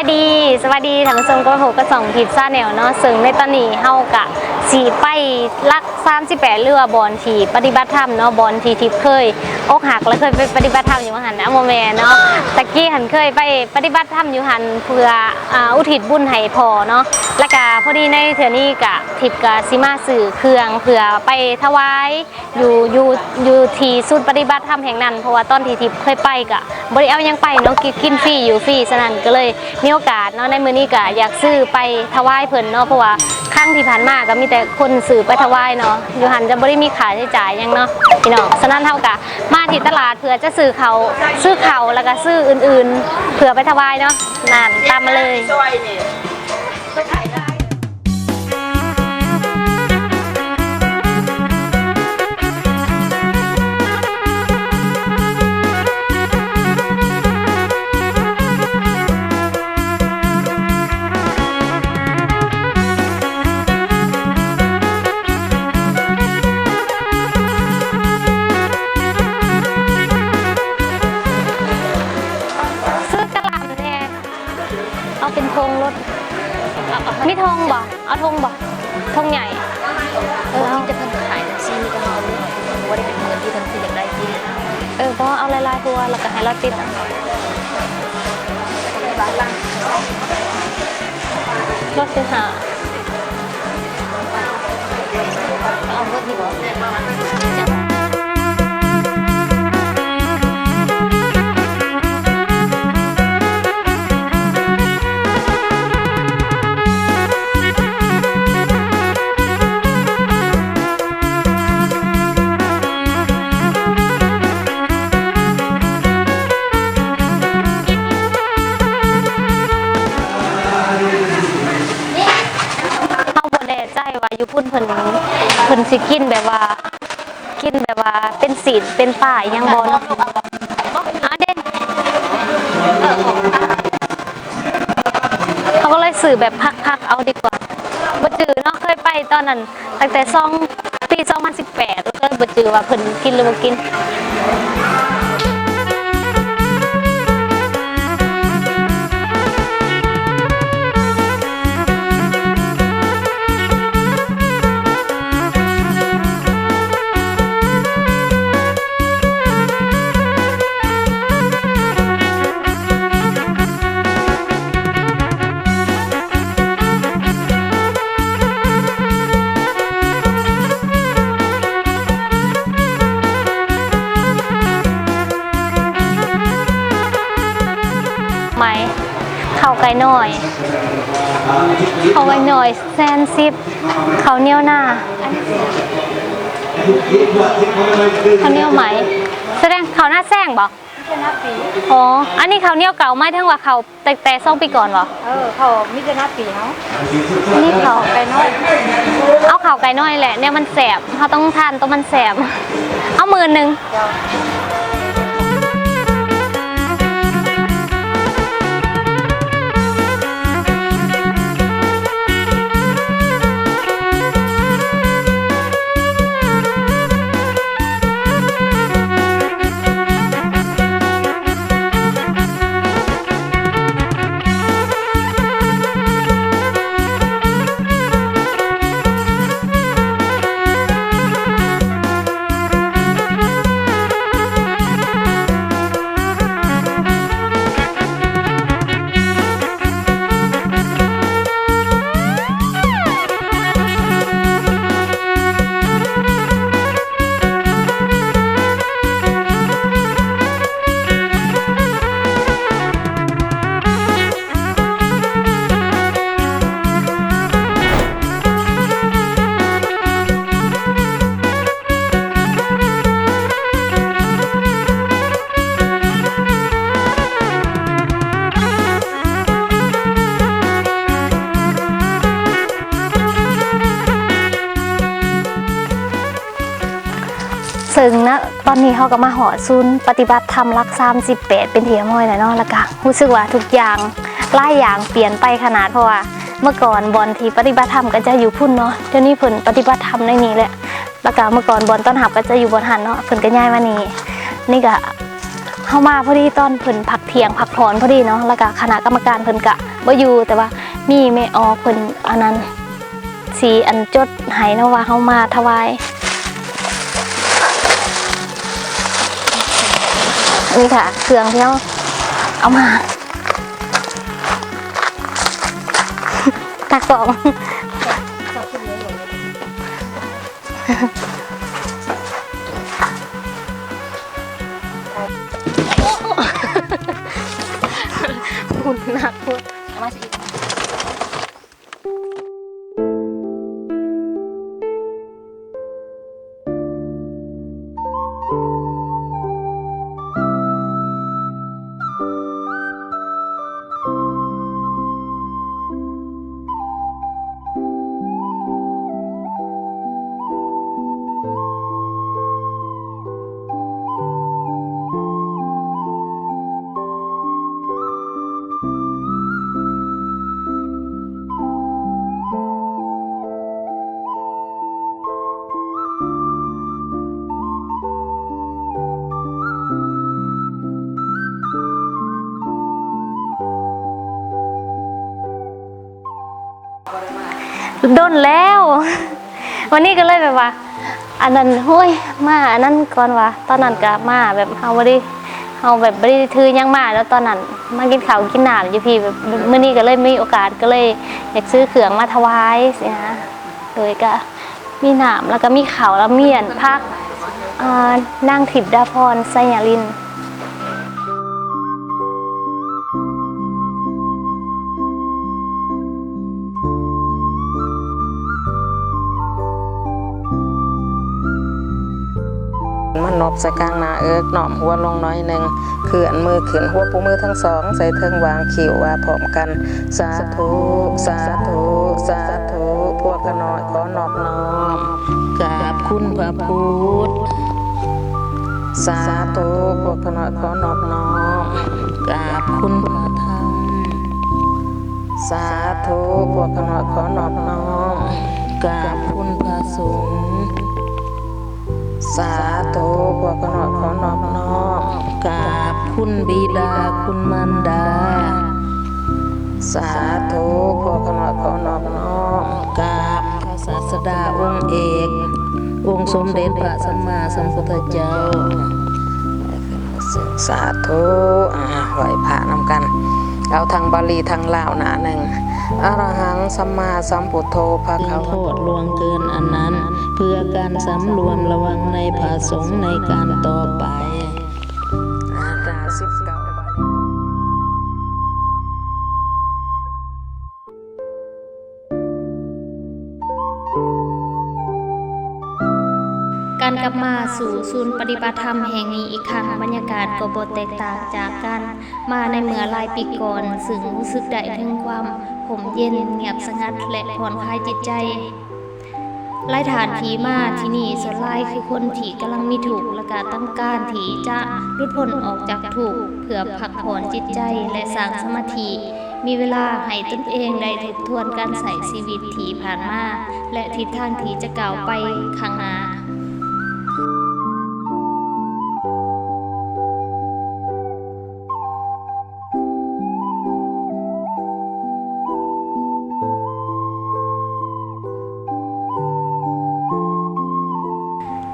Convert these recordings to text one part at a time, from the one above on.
วัสดี สวัสดีท่านผู้ชมก็โหกระสองผิดซาแนวเนาะซึ่งในตอนนี้เฮากะ สีไปลัก38เรือบอลทีปฏิบัติธรรมเนาะบอลทีทิพย์เคยอกหักแล้วเคยไปปฏิบัติธรรมอยู่หันนะโมแมนเนาะตะกี้หันเคยไปปฏิบัติธรรมอยู่หันเพื่ออ,อุทิศบุญให้พอเนาะแล้วก็พอดีในเทื่อนี้กะทิพย์กะสิมาสื่อเครื่องเพื่อไปถวายอยู่อยู่อยู่ทีสุดปฏิบัติธรรมแห่งนั้นเพราะว่าตอนทีทิพย์เคยไปกะบ่ได้เอายังไปเนาะกินฟรีอยู่ฟรีฉะนั้นก็เลยมีโอกาสเนาะในมือนี้ก็อยากซื้อไปถวายเพิ่นเนาะเพราะว่าข้างที่ผ่านมาก็มีแต่คนสื่อไปถวายเนาะอยู่หันจะบ่ได้มีขาใช้จ่ายยังเนาะพี่น้องสนั่นเท่ากับมาที่ตลาดเพื่อจะซื้อเขาซื้อเขาแล้วก็ซื้ออื่นๆเผื่อไปถวายเนาะนั่นตามมาเลย ลายๆหัวแล้วก็ให้เราติดรถสิหาเอาเงินที่บอกเขา สิกินแบบว่า กินแบบว่าเป็นสีเป็นป่ายยังบ่เนาะเอาเด่นเขาก็เลยสื่อแบบพักๆเอาดีกว่าบ่จือเนาะเคยไปตอนนั้นตั้งแต่ซองปี2018ก็เลยบ่จือว่าเพิ่นกินหรือบ่กิน วไก่น้อยข้าวไก่น้อยแซนซิปข้าวเหนียวหน้าข้าวเหนียวไหม แสดงข้าวหน้าแซงบ่อ๋อ อันนี้ข้าวเหนียวเก่าไหมทั้งว่าข้าวแต่แต่สองปีก่อนบ่เออเขามิจะนับปีเขาอันนี้ข้าวไปน้อย เอาข้าวไก่น้อยแหละเนี่ยมันแสบเขาต้องทานตัวมันแสบ เอามือหนึ่งซึ่ง ตอนนี้เขาก็มาหอซุนปฏิบัติธรรมรัก38เป็นเทียมอยแล้วเนาะแล้วก็รู้สึกว่าทุกอย่างหลายอย่างเปลี่ยนไปขนาดเพราะว่าเมื่อก่อนบอลที่ปฏิบัติธรรมก็จะอยู่พุ่นเนาะเดี๋ยวนี้เพิ่นปฏิบัติธรรมในนี้แหละแล้วก็เมื่อก่อนบอลต้นหับก็จะอยู่บนหันเนาะเพิ่นก็ย้ายมานี่นี่ก็เข้ามาพอดีตอนเพิ่นพักเที่ยงพักผ่อนพอดีเนาะแล้วก็คณะกรรมการเพิ่นกะบ่อยู่แต่ว่ามีแม่ออเพิ่นอันนั้นสีอันจดห้เนะว่าเฮามาถวาย นี่ค่ะ เครื่องที่เราเอามา ตักกล่องหุ่นหนักพูดเอามาสิ ดนแล้ว วันนี้ก็เลยแบบว่า อันนั้นห้ยมาอันนั้นก่อนว่าตอนนั้นก็มาแบบเฮาบ่ได้เฮาแบบบ่ได้ถือยังมาแล้วตอนนั้นมากินข้าวกินน้ำอยู่พี่แบบมื้อนี้ก็เลยมีโอกาสก็เลยอยากซื้อเครื่องมาถวายสินะโดยก็มีน้ำแล้วก็มีข้าวแล้วเมีอันพักอ่งทิพย์ดาพรไสยาลิน มันนบใส่กลางหน้าเอิกหน่อมหัวลงน้อยหนึ่งเขื่อนมือเขึ้นหัวปูมือทั้งสองใส่เทิงวางขิวว่าพร้อมกัน สาธุสาธุสาธุพวกขน้อยขอนอบน้อมกราบคุณพระพุทธสาธุพวกขน้อยขอนอบน้อมกราบคุณพระธรรมสาธุพวกขน้อยขอนอบน้อมกราบคุณพระสงฆ์ สาธุพวกนอขอนอบน้อมกราบคุณบิดาคุณมารดา สาธุพวกนอขอนอบน้อมกราบพระศาสดาองค์เอก องค์สมเด็จพระสัมมาสัมพุทธเจ้า สาธุอ่าไหวพระนำกัน เอาทางบาลีทางลาวหนาหนึ่งอรหังสัมมาสัมพุทโธภาคาโทษลวงเกินอันนั้น เพื่อการสำรวมระวังในผาสงฆ์ในการต่อไป กลับมาสู่ศูนย์ปฏิบัติธรรมแห่งนี้อีกครั้งบรรยากาศก็บแตกต่างจากการมาในเมื่อลายปีก่อนซึ่งรู้สึกได้ถึงความผมเย็นเงียบสงัดและผ่อนคลายจิตใจหลายฐานทีมาที่นี่ส่วนหลายคือคนที่กำลังมีถูกและก็ต้องการที่จะรุดพ้นออกจากถูกเพื่อพักผ่อนจิตใจและสร้างสมาธิมีเวลาให้ตนเองได้ทบทวนการใส่ชีวิตที่ผ่านมาและทิศทางที่จะก้าวไปข้างหน้า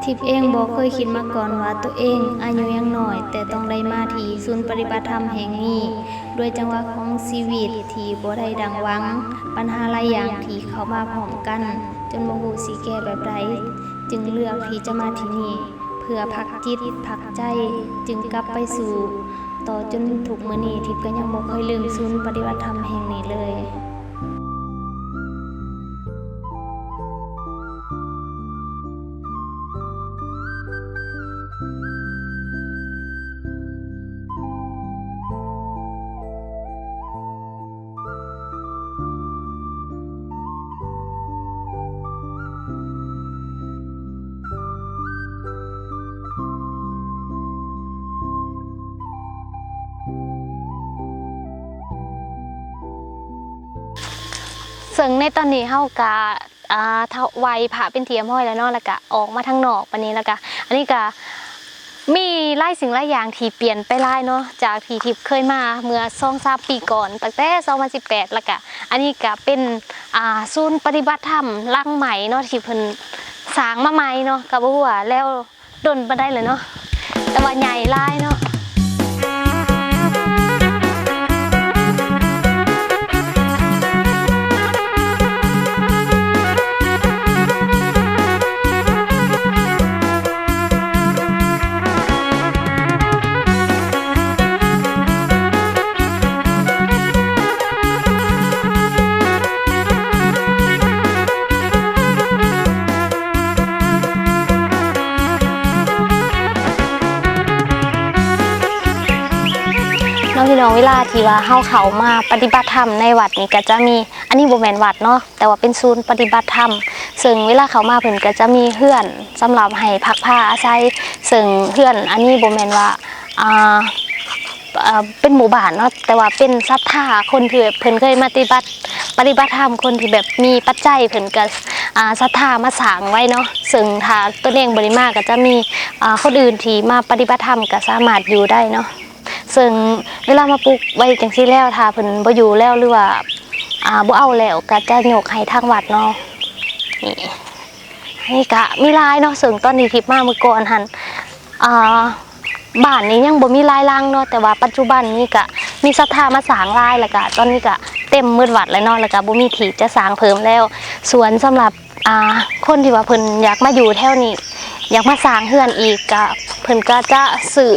ทิพย์เองบอกเคยคิดมาก่อนว่าตัวเอง อายุยังหน้อย แต่ต้องได้มาที่ศูนย์ปฏิบัติธรรมแห่งนี้ด้วยจังหวะของชีวิตที่บ่ได้ดังหวัง ปัญหาหลายอย่างที่เขามาพร้อมกัน จนบ่ฮู้สิแก้แบบใดจึงเลือกที่จะมาที่นี่เพื่อพักจิตพักใจจึงกลับไปสู่ ต่อจนถูกมือนีทิพย์ก็ยังบ่เคยลืมศูนย์ปฏิบัติธรรมแห่งนี้เลย ซึ่งในตอนนี้เฮากะอ่าถวายพระเป็นเทียมห้อยแล้วเนาะแล้วก็ออกมาทางนอกปานนี้แล้วก็อันนี้ก็มีไล่สิ่งหลายอย่างที่เปลี่ยนไปหลายเนาะจากที่ทิพย์เคยมาเมื่อสองสามปีก่อนตั้งแต่2018แล้วก็อันนี้ก็เป็นอ่าศูนย์ปฏิบัติธรรมลังใหม่เนาะที่เพิ่นสร้างมาใหม่เนาะก็บ่ฮู้ว่าแล้วดนบ่ได้เลยเนาะแต่ว่าใหญ่หลายเนาะ น้องเวลาที่ว่าเฮาเขามาปฏิบัติธรรมในวัดนี่ก็จะมีอันนี้บ่แม่นวัดเนาะแต่ว่าเป็นศูนย์ปฏิบัติธรรมซึ่งเวลาเขามาเพิ่นก็จะมีเฮือนสำหรับให้พักผ้าอาศัยซึ่งเฮือนอันนี้บ่แม่นว่าอ่าเป็นหมู่บ้านเนาะแต่ว่าเป็นศรัทธาคนที่แบบเพิ่นเคยมาปฏิบัติปฏิบัติธรรมคนที่แบบมีปัจจัยเพิ่นก็อ่าศรัทธามาสางไว้เนาะซึ่งถ้าตัวเองบ่ได้มาก็จะมีอ่าคนอื่นที่มาปฏิบัติธรรมก็สามารถอยู่ได้เนาะ ซึ่งเวลามาปลูกไว้จังซี่แล้วถ้าเพิ่นบ่อยู่แล้วหรือว่าอ่าบ่เอาแล้วก็จะยกให้ทางวัดเนาะนี่นี่ก็มีลายเนาะซึ่งตอนนี้ทิพมาเมื่อก่อนหันอ่าบ้านนี้ยังบ่มีลายลังเนาะแต่ว่าปัจจุบันนี้ก็มีศรัทธามาสร้างลายแล้วก็ตอนนี้ก็เต็มมืดวัดแล้วเนาะแล้วก็บ่มีที่จะสร้างเพิ่มแล้วส่วนสำหรับอ่าคนที่ว่าเพิ่นอยากมาอยู่แถวนี้ อยากมาสร้างเฮือนอีกก็เพิ่นก็จะซื้อ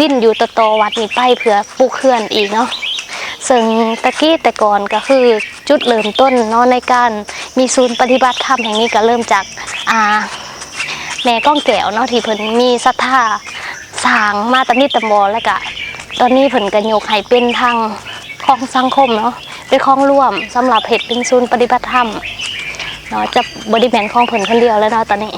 ดิ้นอยู่ตะโตวัดนี้ไปเพื่อปลูกเขื่อนอีกเนาะซึ่งตะกี้แต่ก่อนก็คือจุดเริ่มต้นเนาะในการมีศูนย์ปฏิบัติธรรมแห่งนี้ก็เริ่มจากอ่าแม่ก้องแก้วเนาะที่เพิ่นมีศรัทธาสร้างมาตำนิตำบอแล้วก็ตอนนี้เพิ่นก็ยกให้เป็นทางของสังคมเนาะเป็นของร่วมสำหรับเพจเป็นศูนย์ปฏิบัติธรรมเนาะจะบริแมนของเพิ่นคนเดียวแล้วเนาะตอนนี้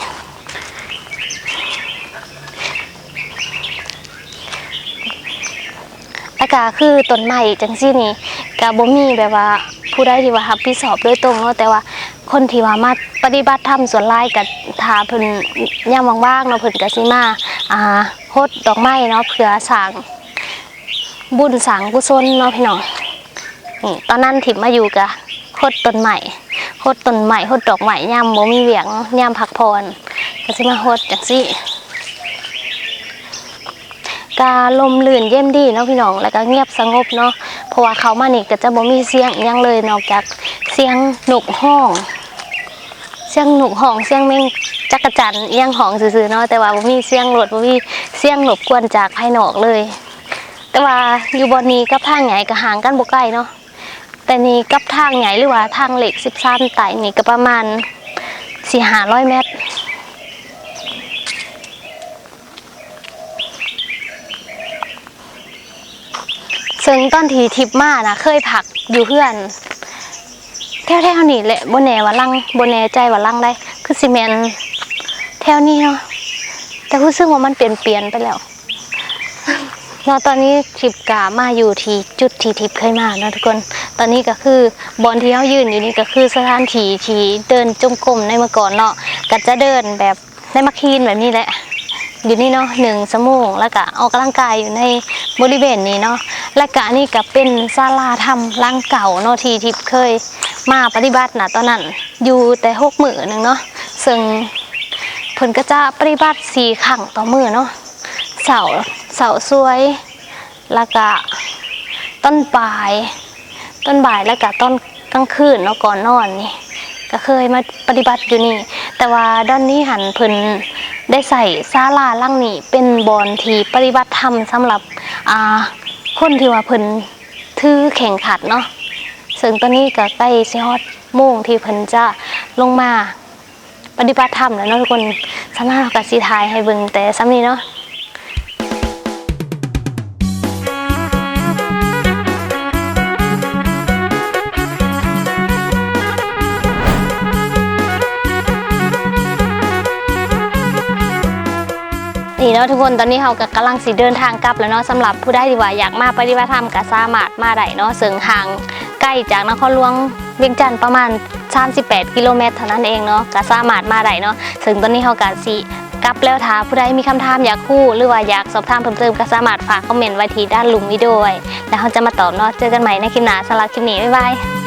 แล้วก็คือต้นไม้จังซี่นี่ก็บ่มีแบบว่าผู้ใดที่ว่ารับผิดชอบโดยตรงเนาะแต่ว่าคนที่ว่ามาปฏิบัติธรรมส่วนหลายก็ถ้าเพิ่นยามว่างๆเนาะเพิ่นก็สิมาอ่าโฮดดอกไม้เนาะเพื่อสร้างบุญสร้างกุศลเนาะพี่น้องนี่ตอนนั้นถิ่มมาอยู่กะโคดต้นใหม่โคดต้นใหม่โคดดอกใหม่ยามบ่มีเวียงยามพักผ่อนก็สิมาโฮดจังซี่ กาลมลื่นเยี่ยมดีเนาะพี่น้องแล้วก็เงียบสงบเนาะเพราะว่าเขามานี่ก็จะบ่มีเสียงยังเลยนอกจากเสียงหนกห้อง เสียงหนกห้องเสียงแมงจักรจันทร์อิหยังห้องซื่อๆเนาะแต่ว่าบ่มีเสียงรถบ่มีเสียงรบกวนจากภายนอกเลย แต่ว่าอยู่บนนี้กับทางใหญ่ก็ห่างกันบ่ไกลเนาะแต่นี่กับทางใหญ่หรือว่าทางเหล็ก13ไต่นี่ก็ประมาณ4-500เมตร ซึ่งตอนทีทิปมานะเคยผักอยู่เพื่อนแถวๆนี้แหละบนแนวลังบนแนใจว่าลังได้คือซีเมนแถวนี้เนาะแต่รู้สึกว่ามันเปลี่ยนเปลี่ยนไปแล้วเนาะตอนนี้ทิปกามาอยู่ที่จุดที่ทิปเคยมาเนาะทุกคน ตอนนี้ก็คือบอลที่เขายืนอยู่นี่ก็คือสถานที่ที่เดินจงกรมในเมื่อก่อนเนาะก็จะเดินแบบในมาคีนแบบนี้แหละอยู่นี่เนาะหนึ่งสมงแล้วก็ออกกำลังกายอยู่ใน บริเวณนี้เนาะและก็อันนี้ก็เป็นศาลาธรรมร่างเก่าเนาะที่ทิพย์เคยมาปฏิบัตินะตอนนั้นอยู่แต่หกมือหนึ่งเนาะซึ่งเพิ่นก็จะปฏิบัติสี่ครั้งต่อมือเนาะเสาเสาสวยแล้วก็ต้นปลาย ต้นบ่ายแล้วก็ต้นกลางคืนเนาะก่อนนอนนี่ก็เคยมาปฏิบัติอยู่นี่ แต่ว่าด้านนี้หันเพิ่น ได้ใส่ศาลาล่างนี้เป็นบอนที่ปฏิบัติธรรมสำหรับอ่าคนที่ว่าเพิ่นถือแข่งขัดเนาะซึ่งตอนนี้ก็ใกล้สิฮอดโมงที่เพิ่นจะลงมาปฏิบัติธรรมแล้วเนาะทุกคนสำหรับกับสีทายให้เบิ่งแต่ซ้ำนี้เนาะ นี่เนาะทุกคนตอนนี้เราก็กำลังสิเดินทางกลับแล้วเนาะสำหรับผู้ได้ที่ว่าอยากมาปฏิบัติธรรมก็สามารถมาได้เนาะซึ่งห่างใกล้จากนครหลวงเวียงจันทน์ประมาณ 38 กิโลเมตรเท่านั้นเองเนาะก็สามารถมาได้เนาะซึ่งตอนนี้เราก็สิกลับแล้วถ้าผู้ใดมีคำถามอยากคู่ หรือว่าอยากสอบถามเพิ่มเติมก็สามารถฝากคอมเมนต์ไว้ที่ด้านลุมวิดีโอไว้แล้วเราจะมาตอบเนาะเจอกันใหม่ในคลิปหน้าสำหรับคลิปนี้บ๊ายบาย